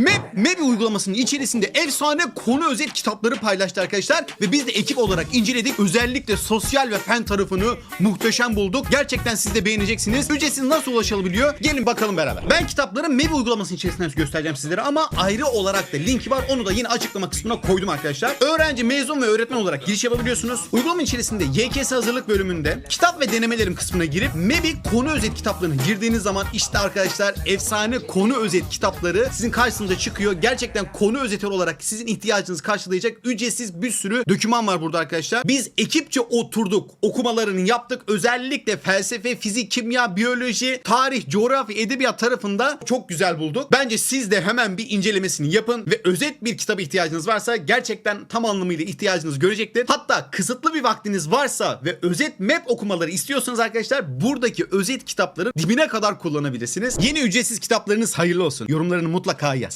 Map, Map uygulamasının içerisinde efsane konu özet kitapları paylaştı arkadaşlar. Ve biz de ekip olarak inceledik. Özellikle sosyal ve fen tarafını muhteşem bulduk. Gerçekten siz de beğeneceksiniz. Ücretsiz nasıl ulaşılabiliyor? Gelin bakalım beraber. Ben kitapları Map uygulamasının içerisinden göstereceğim sizlere ama ayrı olarak da linki var. Onu da yine açıklama kısmına koydum arkadaşlar. Öğrenci, mezun ve öğretmen olarak giriş yapabiliyorsunuz. Uygulamanın içerisinde YKS hazırlık bölümünde kitap ve denemelerim kısmına girip MEB'i konu özet kitaplarına girdiğiniz zaman işte arkadaşlar efsane konu özet kitapları sizin karşınıza çıkıyor. Gerçekten konu özeti olarak sizin ihtiyacınızı karşılayacak ücretsiz bir sürü doküman var burada arkadaşlar. Biz ekipçe oturduk, okumalarını yaptık. Özellikle felsefe, fizik, kimya, biyoloji, tarih, coğrafya, edebiyat tarafında çok güzel bulduk. Bence siz de hemen bir incelemesini yapın ve özet bir kitap ihtiyacınız varsa gerçekten tam anlamıyla ihtiyacınız görecektir. Hatta kısıtlı bir vaktiniz varsa ve özet map okumaları istiyorsanız arkadaşlar buradaki özet kitapları dibine kadar kullanabilirsiniz. Yeni ücretsiz kitaplarınız hayırlı olsun. Yorumlarını mutlaka yaz.